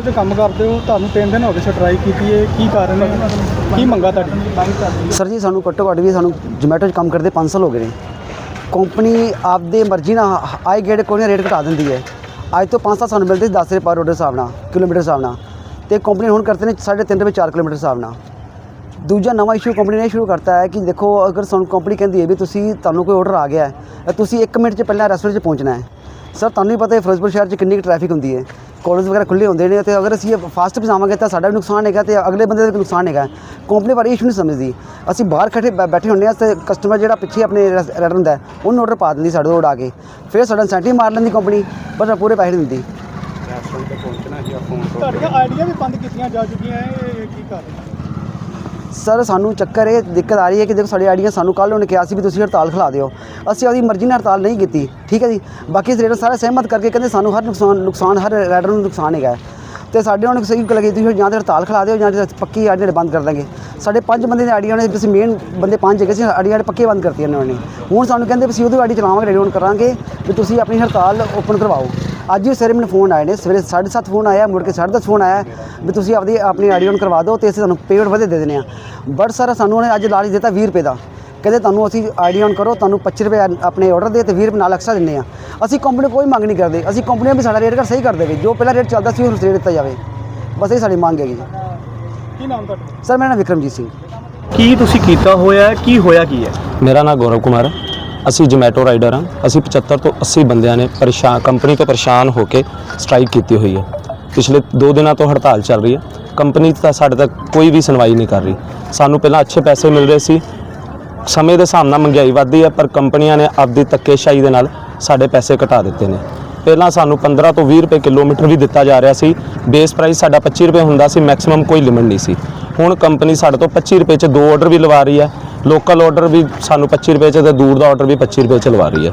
ਤੇ ਕੰਮ ਕਰਦੇ ਹੋ, ਤੁਹਾਨੂੰ 3 ਦਿਨ ਹੋ ਗਏ ਸਟ੍ਰਾਈਕ ਕੀਤੀ ਹੈ, ਕੀ ਕਾਰਨ ਹੈ? ਕੀ ਮੰਗਾ ਤੁਹਾਡੀ? ਸਰ ਜੀ, ਸਾਨੂੰ ਘੱਟੋ ਘੱਟ ਵੀ ਸਾਨੂੰ ਜੋਮੈਟੋ 'ਚ ਕੰਮ ਕਰਦੇ 5 ਸਾਲ ਹੋ ਗਏ ਨੇ। ਕੰਪਨੀ ਆਪਦੇ ਮਰਜ਼ੀ ਨਾਲ ਹ- ਗੇਟ ਗੇੜ ਕੋਈ ਰੇਟ ਘਟਾ ਦਿੰਦੀ ਹੈ। ਅੱਜ ਤੋਂ 5 ਸਾਲ ਸਾਨੂੰ ਮਿਲਦੇ ਸੀ 10 ਰੁਪਏ ਪਰ ਰੋਡ ਹਿਸਾਬ ਨਾਲ, ਕਿਲੋਮੀਟਰ ਹਿਸਾਬ ਨਾਲ। ਤੇ ਕੰਪਨੀ ਹੁਣ ਕਰਦੇ ਨੇ 3.5 ਰੁਪਏ 4 ਕਿਲੋਮੀਟਰ ਹਿਸਾਬ ਨਾਲ। ਦੂਜਾ ਨਵਾਂ ਇਸ਼ੂ ਕੰਪਨੀ ਨੇ ਸ਼ੁਰੂ ਕਰਤਾ ਹੈ ਕਿ ਦੇਖੋ, ਅਗਰ ਸਾਨੂੰ ਕੰਪਨੀ ਕਹਿੰਦੀ ਹੈ ਵੀ ਤੁਸੀਂ, ਤੁਹਾਨੂੰ ਕੋਈ ਆਰਡਰ ਆ ਗਿਆ ਹੈ ਤੁਸੀਂ 1 ਮਿੰਟ 'ਚ ਪਹਿਲਾਂ ਰੈਸਟੋਰੈਂਟ 'ਚ ਪਹੁੰਚਣਾ ਹੈ। ਸਰ, ਤੁਹਾਨੂੰ ਵੀ ਪਤਾ ਹੈ ਫਿਰੋਜ਼ਪੁਰ ਸ਼ਹਿਰ 'ਚ ਕਿੰਨੀ ਟ੍ਰੈਫਿਕ ਹੁੰਦੀ ਹੈ। ਕਾਲਜ ਵਗੈਰਾ ਖੁੱਲੇ ਹੁੰਦੇ ਨੇ ਤੇ ਅਗਰ ਅਸੀਂ ਫਾਸਟ ਪਜਾਵਾਂਗੇ ਤਾਂ ਸਾਡਾ ਵੀ ਨੁਕਸਾਨ ਹੈਗਾ ਤੇ ਅਗਲੇ ਬੰਦੇ ਦਾ ਵੀ ਨੁਕਸਾਨ ਹੈਗਾ। ਕੰਪਨੀ ਬਾਰੇ ਇਸ਼ੂ ਨਹੀਂ ਸਮਝਦੀ। ਅਸੀਂ ਬਾਹਰ ਖੜੇ ਬੈਠੇ ਹੁੰਦੇ ਹਾਂ ਤੇ ਕਸਟਮਰ ਜਿਹੜਾ ਪਿੱਛੇ ਆਪਣੇ ਰੈਡਰ ਹੁੰਦਾ ਉਹਨੂੰ ਆਰਡਰ ਪਾ ਦਿੰਦੀ ਸਾਡੇ ਤੋਂ ਉਡਾ ਕੇ। ਫਿਰ ਸਾਡਾ ਇਨਸੈਂਟਿਵ ਮਾਰ ਲੈਂਦੀ ਕੰਪਨੀ ਪਰ ਪੂਰੇ ਪੈਸੇ ਨਹੀਂ ਦਿੰਦੀ। ਤੁਹਾਡੀਆਂ ਆਈਡੀਆਂ ਵੀ ਬੰਦ ਕੀਤੀਆਂ ਜਾ ਚੁੱਕੀਆਂ ਇਹ ਕੀ ਕਾਰਨ ਹੈ? ਸਰ, ਸਾਨੂੰ ਚੱਕਰ ਇਹ ਦਿੱਕਤ ਆ ਰਹੀ ਹੈ ਕਿ ਦੇਖੋ ਸਾਡੇ ਆਈਡੀਆਂ ਸਾਨੂੰ ਕੱਲ੍ਹ ਉਹਨੇ ਕਿਹਾ ਸੀ ਵੀ ਤੁਸੀਂ ਹੜਤਾਲ ਖਿਲਾ ਦਿਓ। ਅਸੀਂ ਆਪਦੀ ਮਰਜ਼ੀ ਨਾਲ ਹੜਤਾਲ ਨਹੀਂ ਕੀਤੀ, ਠੀਕ ਹੈ ਜੀ? ਬਾਕੀ ਰੇਡਰ ਸਾਰੇ ਸਹਿਮਤ ਕਰਕੇ ਕਹਿੰਦੇ ਸਾਨੂੰ ਹਰ ਨੁਕਸਾਨ ਨੁਕਸਾਨ ਹਰ ਰੈਡਰ ਨੂੰ ਨੁਕਸਾਨ ਹੈਗਾ ਹੈ। ਤੇ ਸਾਡੇ ਹੁਣ ਸਹੀ ਲੱਗੀ ਤੁਸੀਂ ਜਾਂ ਤਾਂ ਹੜਤਾਲ ਖਿਲਾ ਦਿਓ, ਜਾਂ ਤਾਂ ਪੱਕੀ ਆਈਡੀਆਂ ਬੰਦ ਕਰ ਦਾਂਗੇ। ਸਾਡੇ ਪੰਜ ਬੰਦੇ ਦੇ ਆਈਡੀਆਂ ਨੇ, ਅਸੀਂ ਮੇਨ ਬੰਦੇ ਪੰਜ ਹੈਗੇ ਸੀ, ਆਈਡੀਆਂ ਪੱਕੇ ਬੰਦ ਕਰਤੀਆਂ ਨੇ ਉਹਨਾਂ ਨੇ। ਹੁਣ ਸਾਨੂੰ ਕਹਿੰਦੇ ਵੀ ਅਸੀਂ ਉਹਦੀ ਆਈਡੀ ਚਲਾਵਾਂਗੇ, ਰੇਡੀਓ ਕਰਾਂਗੇ, ਵੀ ਤੁਸੀਂ ਆਪਣੀ ਹੜਤਾਲ ਓਪਨ ਕਰਵਾਓ। ਅੱਜ ਵੀ ਸਵੇਰੇ ਮੈਨੂੰ ਫੋਨ ਆਏ ਨੇ ਸਵੇਰੇ 7:30 ਫੋਨ ਆਇਆ ਮੁੜ ਕੇ 10:30 ਫੋਨ ਆਇਆ ਵੀ ਤੁਸੀਂ ਆਪਦੀ ਆਪਣੀ ਆਈਡੀ ਔਨ ਕਰਵਾ ਦਿਓ ਤੇ ਅਸੀਂ ਤੁਹਾਨੂੰ ਪੇਮੈਂਟ ਵਧੇ ਦੇ ਦਿੰਦੇ ਆ। ਬਟ ਸਰ ਸਾਨੂੰ ਉਹਨੇ ਅੱਜ ਲਾਲਚ ਦਿੱਤਾ 20 ਰੁਪਏ ਦਾ। ਕਹਿੰਦੇ ਤੁਹਾਨੂੰ ਅਸੀਂ ਆਈਡੀ ਔਨ ਕਰੋ ਤੁਹਾਨੂੰ 25 ਰੁਪਏ ਆਪਣੇ ਆਰਡਰ ਦੇ ਤੇ 20 ਰੁਪਏ ਨਾਲ ਐਕਸਟਰਾ ਦਿੰਦੇ ਆ। ਅਸੀਂ ਕੰਪਨੀ ਕੋਈ ਮੰਗ ਨਹੀਂ ਕਰਦੇ। ਅਸੀਂ ਕੰਪਨੀ ਵੀ ਸਾਡਾ ਰੇਟ ਘੱਟ ਸਹੀ ਕਰ ਦੇਵੇ ਜੋ ਪਹਿਲਾਂ ਰੇਟ ਚੱਲਦਾ ਸੀ ਉਹ ਰੇਟ ਦਿੱਤਾ ਜਾਵੇ। ਬਸ ਇਹ ਸਾਡੀ ਮੰਗ ਹੈਗੀ ਜੀ। ਕੀ ਨਾਮ ਤੁਹਾਡਾ? ਸਰ ਮੇਰਾ ਨਾਮ ਵਿਕਰਮਜੀਤ ਸਿੰਘ। ਕੀ ਤੁਸੀਂ ਕੀਤਾ ਹੋਇਆ ਹੈ? ਕੀ ਹੋਇਆ ਕੀ ਹੈ? ਮੇਰਾ ਨਾਮ ਗੌਰਵ ਕੁਮਾਰ ਹੈ। ਅਸੀਂ ਜੋਮੈਟੋ ਰਾਈਡਰ ਹਾਂ। ਅਸੀਂ 75 ਤੋਂ 80 ਬੰਦਿਆਂ ਨੇ ਪਰੇਸ਼ਾਨ ਕੰਪਨੀ ਤੋਂ ਪਰੇਸ਼ਾਨ ਹੋ ਕੇ ਸਟ੍ਰਾਈਕ ਕੀਤੀ ਹੋਈ ਹੈ। ਪਿਛਲੇ 2 ਦਿਨਾਂ ਤੋਂ ਹੜਤਾਲ ਚੱਲ ਰਹੀ ਹੈ। ਕੰਪਨੀ ਤਾਂ ਸਾਡੇ ਤੱਕ ਕੋਈ ਵੀ ਸੁਣਵਾਈ ਨਹੀਂ ਕਰ ਰਹੀ। ਸਾਨੂੰ ਪਹਿਲਾਂ ਅੱਛੇ ਪੈਸੇ ਮਿਲ ਰਹੇ ਸੀ। ਸਮੇਂ ਦੇ ਹਿਸਾਬ ਨਾਲ ਮਹਿੰਗਾਈ ਵੱਧਦੀ ਹੈ, ਪਰ ਕੰਪਨੀਆਂ ਨੇ ਆਪਦੀ ਧੱਕੇਸ਼ਾਹੀ ਦੇ ਨਾਲ ਸਾਡੇ ਪੈਸੇ ਘਟਾ ਦਿੱਤੇ ਨੇ। ਪਹਿਲਾਂ ਸਾਨੂੰ 15 ਤੋਂ 20 ਰੁਪਏ ਕਿਲੋਮੀਟਰ ਵੀ ਦਿੱਤਾ ਜਾ ਰਿਹਾ ਸੀ। ਬੇਸ ਪ੍ਰਾਈਸ ਸਾਡਾ 25 ਰੁਪਏ ਹੁੰਦਾ ਸੀ ਮੈਕਸਿਮਮ ਕੋਈ ਲਿਮਿਟ ਨਹੀਂ ਸੀ। ਹੁਣ ਕੰਪਨੀ ਸਾਡੇ ਤੋਂ 25 ਰੁਪਏ 'ਚ ਦੋ ਆਰਡਰ ਵੀ ਲਵਾ ਰਹੀ ਹੈ। ਲੋਕਲ ਆਰਡਰ ਵੀ ਸਾਨੂੰ 25 ਰੁਪਏ 'ਚ ਤੇ ਦੂਰ ਦਾ ਆਰਡਰ ਵੀ 25 ਰੁਪਏ 'ਚ ਲਵਾ ਰਹੀ ਹੈ।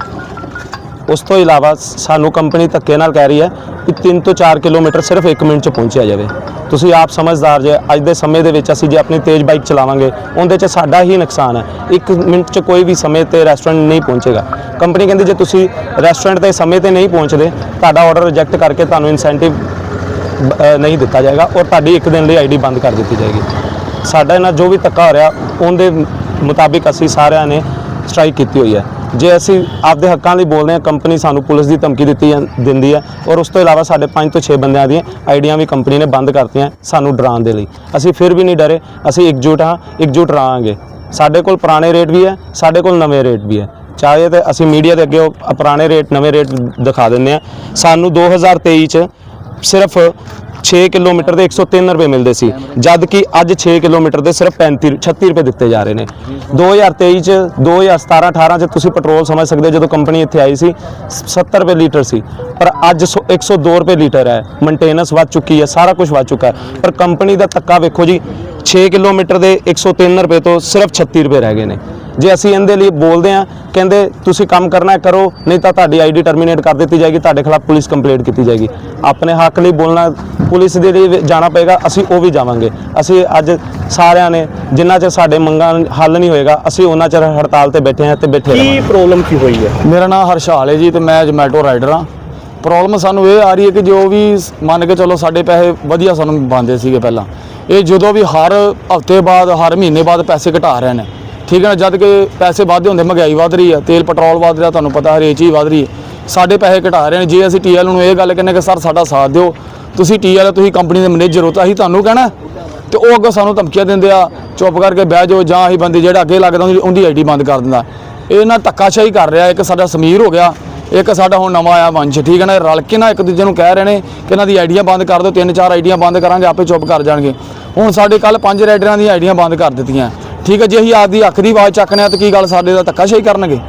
ਉਸ ਤੋਂ ਇਲਾਵਾ ਸਾਨੂੰ ਕੰਪਨੀ ਧੱਕੇ ਨਾਲ ਕਹਿ ਰਹੀ ਹੈ ਕਿ 3 ਤੋਂ 4 ਕਿਲੋਮੀਟਰ ਸਿਰਫ 1 ਮਿੰਟ 'ਚ ਪਹੁੰਚਿਆ ਜਾਵੇ। ਤੁਸੀਂ ਆਪ ਸਮਝਦਾਰ ਜੇ, ਅੱਜ ਦੇ ਸਮੇਂ ਦੇ ਵਿੱਚ ਅਸੀਂ ਜੇ ਆਪਣੀ ਤੇਜ਼ ਬਾਈਕ ਚਲਾਵਾਂਗੇ, ਉਹਦੇ 'ਚ ਸਾਡਾ ਹੀ ਨੁਕਸਾਨ ਹੈ। 1 ਮਿੰਟ 'ਚ ਕੋਈ ਵੀ ਸਮੇਂ ਤੇ ਰੈਸਟੋਰੈਂਟ ਨਹੀਂ ਪਹੁੰਚੇਗਾ। ਕੰਪਨੀ ਕਹਿੰਦੀ ਜੇ ਤੁਸੀਂ ਰੈਸਟੋਰੈਂਟ ਤੇ ਸਮੇਂ ਤੇ ਨਹੀਂ ਪਹੁੰਚਦੇ, ਤੁਹਾਡਾ ਆਰਡਰ ਰਿਜੈਕਟ ਕਰਕੇ ਤੁਹਾਨੂੰ ਇਨਸੈਂਟਿਵ ਨਹੀਂ ਦਿੱਤਾ ਜਾਏਗਾ ਔਰ ਤੁਹਾਡੀ ਇੱਕ ਦਿਨ ਲਈ ਆਈਡੀ ਬੰਦ ਕਰ ਦਿੱਤੀ ਜਾਏਗੀ। ਸਾਡਾ ਨਾਲ ਜੋ ਵੀ ਧੱਕਾ ਹੋ ਰਿਹਾ, ਉਹਦੇ ਮੁਤਾਬਿਕ ਅਸੀਂ ਸਾਰਿਆਂ ਨੇ ਸਟ੍ਰਾਈਕ ਕੀਤੀ ਹੋਈ ਹੈ। ਜੇ ਅਸੀਂ ਆਪਦੇ ਹੱਕਾਂ ਲਈ ਬੋਲਦੇ ਹਾਂ, ਕੰਪਨੀ ਸਾਨੂੰ ਪੁਲਿਸ ਦੀ ਧਮਕੀ ਦਿੱਤੀ ਜਾਂ- ਦਿੰਦੀ ਹੈ ਔਰ ਉਸ ਤੋਂ ਇਲਾਵਾ ਸਾਡੇ 5 ਤੋਂ 6 ਬੰਦਿਆਂ ਦੀਆਂ ਆਈਡੀਆਂ ਵੀ ਕੰਪਨੀ ਨੇ ਬੰਦ ਕਰਤੀਆਂ ਸਾਨੂੰ ਡਰਾਉਣ ਦੇ ਲਈ। ਅਸੀਂ ਫਿਰ ਵੀ ਨਹੀਂ ਡਰੇ, ਅਸੀਂ ਇਕਜੁੱਟ ਹਾਂ, ਇਕਜੁੱਟ ਰਹਾਂਗੇ। ਸਾਡੇ ਕੋਲ ਪੁਰਾਣੇ ਰੇਟ ਵੀ ਹੈ, ਸਾਡੇ ਕੋਲ ਨਵੇਂ ਰੇਟ ਵੀ ਹੈ। ਚਾਹੇ ਤੇ ਅਸੀਂ ਮੀਡੀਆ ਦੇ ਅੱਗੇ ਉਹ ਪੁਰਾਣੇ ਰੇਟ, ਨਵੇਂ ਰੇਟ ਦਿਖਾ ਦਿੰਦੇ ਆ ਸਾਨੂੰ 2023 ਚ ਸਿਰਫ 6 ਕਿਲੋਮੀਟਰ ਦੇ 103 ਰੁਪਏ ਮਿਲਦੇ ਸੀ ਜਦ ਕਿ ਅੱਜ 6 ਕਿਲੋਮੀਟਰ ਦੇ ਸਿਰਫ 35 36 ਰੁਪਏ ਦਿੱਤੇ ਜਾ ਰਹੇ ਨੇ। 2023 ਚ 2017 18 ਚ ਤੁਸੀਂ ਪੈਟਰੋਲ ਸਮਝ ਸਕਦੇ ਹੋ, ਜਦੋਂ ਕੰਪਨੀ ਇੱਥੇ ਆਈ ਸੀ 70 ਰੁਪਏ ਲੀਟਰ ਸੀ। ਪਰ ਅੱਜ ਸੌ- 102 ਰੁਪਏ ਲੀਟਰ ਹੈ। ਮੇਨਟੇਨੈਂਸ ਵੱਧ ਚੁੱਕੀ ਹੈ, ਸਾਰਾ ਕੁਝ ਵੱਧ ਚੁੱਕਾ ਹੈ। ਪਰ ਕੰਪਨੀ ਦਾ ਧੱਕਾ ਵੇਖੋ ਜੀ 6 ਕਿਲੋਮੀਟਰ ਦੇ 103 ਰੁਪਏ ਤੋਂ ਸਿਰਫ 36 ਰੁਪਏ ਰਹਿ ਗਏ ਨੇ। ਜੇ ਅਸੀਂ ਇਹਦੇ ਲਈ ਬੋਲਦੇ ਆ ਕਹਿੰਦੇ ਤੁਸੀਂ ਕੰਮ ਕਰਨਾ ਕਰੋ ਨਹੀਂ ਤਾਂ ਤੁਹਾਡੀ ਆਈਡੀ ਟਰਮੀਨੇਟ ਕਰ ਦਿੱਤੀ ਜਾਏਗੀ ਤੁਹਾਡੇ ਖਿਲਾਫ ਪੁਲਿਸ ਕੰਪਲੇਂਟ ਕੀਤੀ ਜਾਏਗੀ। ਆਪਣੇ ਹੱਕ ਲਈ ਬੋਲਣਾ ਪੁਲਿਸ ਦੇ ਲਈ ਜਾਣਾ ਪਏਗਾ ਅਸੀਂ ਉਹ ਵੀ ਜਾਵਾਂਗੇ। ਅਸੀਂ ਅੱਜ ਸਾਰਿਆਂ ਨੇ ਜਿੰਨਾ ਚਿਰ ਸਾਡੇ ਮੰਗਾਂ ਹੱਲ ਨਹੀਂ ਹੋਏਗਾ ਅਸੀਂ ਉਹਨਾਂ ਚਿਰ ਹੜਤਾਲ ਤੇ ਬੈਠੇ ਹਾਂ ਤੇ ਬੈਠੇ ਕੀ ਪ੍ਰੋਬਲਮ ਕੀ ਹੋਈ ਹੈ? ਮੇਰਾ ਨਾਮ ਹਰਸ਼ਾਲ ਹੈ ਜੀ ਤੇ ਮੈਂ ਜੋਮੈਟੋ ਰਾਈਡਰ ਹਾਂ। ਪ੍ਰੋਬਲਮ ਸਾਨੂੰ ਇਹ ਆ ਰਹੀ ਹੈ ਕਿ ਜੋ ਵੀ ਮੰਨ ਕੇ ਚਲੋ ਸਾਡੇ ਪੈਸੇ ਵਧੀਆ ਸਾਨੂੰ ਬੰਦੇ ਸੀਗੇ ਪਹਿਲਾਂ। ਇਹ ਜਦੋਂ ਵੀ ਹਰ ਹਫ਼ਤੇ ਬਾਅਦ ਹਰ ਮਹੀਨੇ ਬਾਅਦ ਪੈਸੇ ਘਟਾ ਰਹੇ ਨੇ। ਠੀਕ ਹੈ ਨਾ? ਜਦ ਕਿ ਪੈਸੇ ਵਾਧੇ ਹੁੰਦੇ, ਮਹਿੰਗਾਈ ਵਧ ਰਹੀ ਹੈ, ਤੇਲ, ਪੈਟਰੋਲ ਵਧ ਰਿਹਾ, ਤੁਹਾਨੂੰ ਪਤਾ ਹਰੇਕ ਚੀਜ਼ ਵਧ ਰਹੀ ਹੈ। ਸਾਡੇ ਪੈਸੇ ਘਟਾ ਰਹੇ ਨੇ। ਜੇ ਅਸੀਂ ਟੀਐਲ ਨੂੰ ਇਹ ਗੱਲ ਕਹਿੰਦੇ ਕਿ ਸਰ ਸਾਡਾ ਸਾਥ ਦਿਓ, ਤੁਸੀਂ ਟੀਐਲ ਤੁਸੀਂ ਕੰਪਨੀ ਦੇ ਮੈਨੇਜਰ ਹੋ, ਤਾਂ ਅਸੀਂ ਤੁਹਾਨੂੰ ਕਹਿਣਾ ਤੇ ਉਹ ਅੱਗੇ ਸਾਨੂੰ ਧਮਕੀਆਂ ਦਿੰਦੇ ਆ, ਚੁੱਪ ਕਰਕੇ ਬਹਿ ਜਾਓ, ਜਾਂ ਅਸੀਂ ਬੰਦੇ ਜਿਹੜਾ ਅੱਗੇ ਲੱਗਦਾ ਉਹਦੀ- ਉਹਦੀ ਆਈਡੀ ਬੰਦ ਕਰ ਦਿੰਦਾ। ਇਹ ਨਾ ਧੱਕਾਸ਼ਾਹੀ ਕਰ ਰਿਹਾ, ਇੱਕ ਸਾਡਾ ਸਮੀਰ ਹੋ ਗਿਆ, ਇੱਕ ਸਾਡਾ ਹੁਣ ਨਵਾਂ ਆਇਆ ਵੰਸ਼ ਠੀਕ ਹੈ ਨਾ? ਰਲ ਕੇ ਨਾ ਇੱਕ ਦੂਜੇ ਨੂੰ ਕਹਿ ਰਹੇ ਨੇ ਕਿ ਇਹਨਾਂ ਦੀ ਆਈਡੀਆਂ ਬੰਦ ਕਰ ਦਿਓ, ਤਿੰਨ ਚਾਰ ਆਈਡੀਆਂ ਬੰਦ ਕਰਾਂਗੇ, ਆਪੇ ਚੁੱਪ ਕਰ ਜਾਣਗੇ। ਹੁਣ ਸਾਡੇ ਕੱਲ ਪੰਜ ਰਾਈਡਰਾਂ ਦੀਆਂ ਆਈਡੀਆਂ ਬੰਦ ਕਰ ਦਿੱਤੀਆਂ। ਠੀਕ ਹੈ ਜੇ ਅਸੀਂ ਆਪਦੀ ਅੱਖ ਦੀ ਆਵਾਜ਼ ਚੱਕਨੇ ਆ ਤਾਂ ਕੀ ਗੱਲ ਸਾਡੇ ਦਾ ਧੱਕਾਸ਼ਾਹੀ ਕਰਨਗੇ।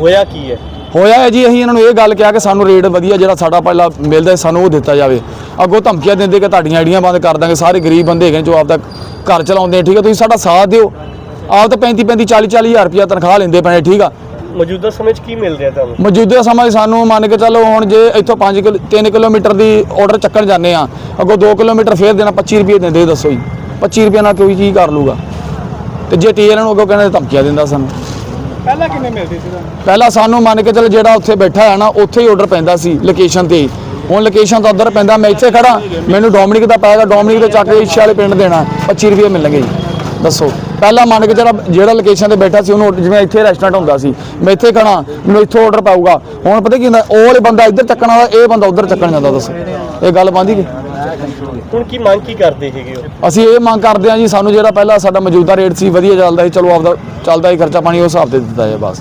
ਹੋਇਆ ਕੀ ਹੈ? ਹੋਇਆ ਹੈ ਜੀ ਅਸੀਂ ਇਹਨਾਂ ਨੂੰ ਇਹ ਗੱਲ ਕਿਹਾ ਕਿ ਸਾਨੂੰ ਰੇਟ ਵਧੀਆ ਜਿਹੜਾ ਸਾਡਾ ਪਹਿਲਾਂ ਮਿਲਦਾ ਸੀ, ਸਾਨੂੰ ਉਹ ਦਿੱਤਾ ਜਾਵੇ। ਅੱਗੋਂ ਧਮਕੀਆਂ ਦਿੰਦੇ ਕਿ ਤੁਹਾਡੀਆਂ ਆਈਡੀਆਂ ਬੰਦ ਕਰ ਦਾਂਗੇ ਸਾਰੇ ਗਰੀਬ ਬੰਦੇ ਹੈਗੇ ਨੇ ਜੋ ਆਪਦਾ ਘਰ ਚਲਾਉਂਦੇ ਆ ਠੀਕ ਹੈ ਤੁਸੀਂ ਸਾਡਾ ਸਾਥ ਦਿਓ। ਆਪ ਤਾਂ 35 35 40 40 ਹਜ਼ਾਰ ਰੁਪਇਆ ਤਨਖਾਹ ਲੈਂਦੇ ਪਏ ਠੀਕ ਆ। ਮੌਜੂਦਾ ਸਮੇਂ 'ਚ ਕੀ ਮਿਲ ਰਿਹਾ ਤੁਹਾਨੂੰ? ਮੌਜੂਦਾ ਸਮਾਂ 'ਚ ਸਾਨੂੰ ਮੰਨ ਕੇ ਚੱਲੋ ਹੁਣ ਜੇ ਇੱਥੋਂ 5 ਕਿਲੋ 3 ਕਿਲੋਮੀਟਰ ਦੀ ਆਰਡਰ ਚੱਕਣ ਜਾਂਦੇ ਆ ਅੱਗੋਂ 2 ਕਿਲੋਮੀਟਰ ਫੇਰ ਦੇਣਾ 25 ਰੁਪਏ ਦਿੰਦੇ ਦੱਸੋ ਜੀ। 25 ਰੁਪਏ ਨਾਲ ਕੋਈ ਕੀ ਕਰ ਲੂਗਾ ਤੇ ਜੇ ਟੀਐਲ ਨੂੰ ਅੱਗੋਂ ਕਹਿੰਦੇ ਧਮਕੀਆਂ ਦਿੰਦਾ ਸਾਨੂੰ। ਪਹਿਲਾਂ ਕਿੰਨੇ ਮਿਲਦੇ ਸੀ ਤੁਹਾਨੂੰ? ਪਹਿਲਾਂ ਸਾਨੂੰ ਮੰਨ ਕੇ ਚੱਲ ਜਿਹੜਾ ਉੱਥੇ ਬੈਠਾ ਹੈ ਨਾ ਉੱਥੇ ਹੀ ਆਰਡਰ ਪੈਂਦਾ ਸੀ ਲੋਕੇਸ਼ਨ ਤੇ। ਹੁਣ ਲੋਕੇਸ਼ਨ ਤਾਂ ਉਧਰ ਪੈਂਦਾ ਮੈਂ ਇੱਥੇ ਖੜਾ ਮੈਨੂੰ ਡੋਮਿਨਿਕ ਦਾ ਪਾਏਗਾ ਡੋਮਿਨਿਕ ਦੇ ਚੱਕ ਕੇ ਇਸ਼ੇ ਵਾਲੇ ਪਿੰਡ ਦੇਣਾ 25 ਰੁਪਏ ਮਿਲਣਗੇ। ਜੀ ਦੱਸੋ। ਪਹਿਲਾਂ ਮੰਨ ਕੇ ਜਿਹੜਾ ਜਿਹੜਾ ਲੋਕੇਸ਼ਨ ਤੇ ਬੈਠਾ ਸੀ ਉਹਨੂੰ ਜਿਵੇਂ ਇੱਥੇ ਰੈਸਟੋਰੈਂਟ ਹੁੰਦਾ ਸੀ ਮੈਂ ਇੱਥੇ ਖੜਾ ਮੈਨੂੰ ਇੱਥੋਂ ਆਰਡਰ ਪਾਊਗਾ। ਹੁਣ ਪਤਾ ਕੀ ਹੁੰਦਾ ਉਹ ਵਾਲੇ ਬੰਦਾ ਇੱਧਰ ਚੱਕਣ ਵਾਲਾ ਇਹ ਬੰਦਾ ਉੱਧਰ ਚੱਕਣ ਜਾਂਦਾ ਦੱਸੋ। ਇਹ ਗੱਲ ਬੰਦੀ ਕਿ? ਹੁਣ ਕੀ ਮੰਗ ਕੀ ਕਰਦੇ ਹੈਗੇ ਹੋ? ਅਸੀਂ ਇਹ ਮੰਗ ਕਰਦੇ ਹਾਂ ਜੀ ਸਾਨੂੰ ਜਿਹੜਾ ਪਹਿਲਾਂ ਸਾਡਾ ਮੌਜੂਦਾ ਰੇਟ ਸੀ ਵਧੀਆ ਚੱਲਦਾ ਸੀ ਚਲੋ ਆਪਦਾ ਚੱਲਦਾ ਹੀ ਖਰਚਾ ਪਾਣੀ ਉਸ ਹਿਸਾਬ ਤੇ ਦਿੱਤਾ ਜਾਏ ਬਸ।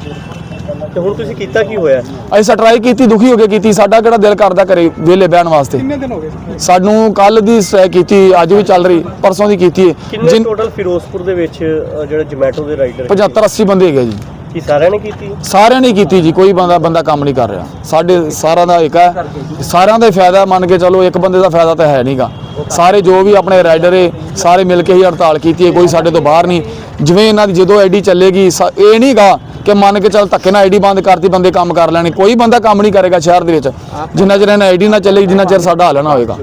ਤੇ ਹੁਣ ਤੁਸੀਂ ਕੀਤਾ ਕੀ ਹੋਇਆ? ਅਸੀਂ ਟਰਾਈ ਕੀਤੀ ਦੁਖੀ ਹੋ ਕੇ ਕੀਤੀ ਸਾਡਾ ਕਿਹੜਾ ਦਿਲ ਕਰਦਾ ਕਰੇ ਵਿਹਲੇ ਬਹਿਣ ਵਾਸਤੇ? ਕਿੰਨੇ ਦਿਨ ਹੋ ਗਏ ਸਾਨੂੰ ਕੱਲ ਦੀ ਸਟ੍ਰਾਈਕ ਕੀਤੀ ਅੱਜ ਵੀ ਚੱਲ ਰਹੀ ਪਰਸੋਂ ਦੀ ਕੀਤੀ। ਹੈ ਕਿੰਨੇ ਜਿਨ ਟੋਟਲ ਫਿਰੋਜ਼ਪੁਰ ਦੇ ਵਿੱਚ ਅ, ਜਿਹੜੇ ਜੋਮੈਟੋ ਦੇ ਰਾਈਡਰ 75 80 ਬੰਦੇ ਹੈਗੇ ਜੀ। ਕੀ ਸਾਰਿਆਂ ਨੇ ਕੀਤੀ? ਸਾਰਿਆਂ ਨੇ ਕੀਤੀ ਜੀ, ਕੋਈ ਬੰਦਾ ਬੰਦਾ ਕੰਮ ਨਹੀਂ ਕਰ ਰਿਹਾ। ਸਾਡੇ ਸਾਰਿਆਂ ਦਾ ਇੱਕ ਹੈ। ਸਾਰਿਆਂ ਦਾ ਫਾਇਦਾ ਮੰਨ ਕੇ ਚਲੋ, ਇੱਕ ਬੰਦੇ ਦਾ ਫਾਇਦਾ ਤਾਂ ਹੈ ਨਹੀਂਗਾ ਸਾਰੇ ਜੋ ਵੀ ਆਪਣੇ ਰਾਈਡਰ ਏ, ਸਾਰੇ ਮਿਲ ਕੇ ਹੀ ਹੜਤਾਲ ਕੀਤੀ ਹੈ ਕੋਈ ਸਾਡੇ ਤੋਂ ਬਾਹਰ ਨਹੀਂ। ਜਿਵੇਂ ਇਹਨਾਂ ਦੀ ਜਦੋਂ ਆਈਡੀ ਚੱਲੇਗੀ, ਸ- ਇਹ ਨਹੀਂਗਾ ਕਿ ਮੰਨ ਕੇ ਚੱਲ ਧੱਕੇ ਨਾਲ ਆਈਡੀ ਬੰਦ ਕਰਤੀ, ਬੰਦੇ ਕੰਮ ਕਰ ਲੈਣੇ। ਕੋਈ ਬੰਦਾ ਕੰਮ ਨਹੀਂ ਕਰੇਗਾ ਸ਼ਹਿਰ ਦੇ ਵਿੱਚ। ਜਿੰਨਾ ਚਿਰ ਇਹਨਾਂ ਆਈਡੀ ਨਾ ਚੱਲੇਗੀ, ਜਿੰਨਾ ਚਿਰ ਸਾਡਾ ਹੱਲ ਨਾ ਹੋਏਗਾ।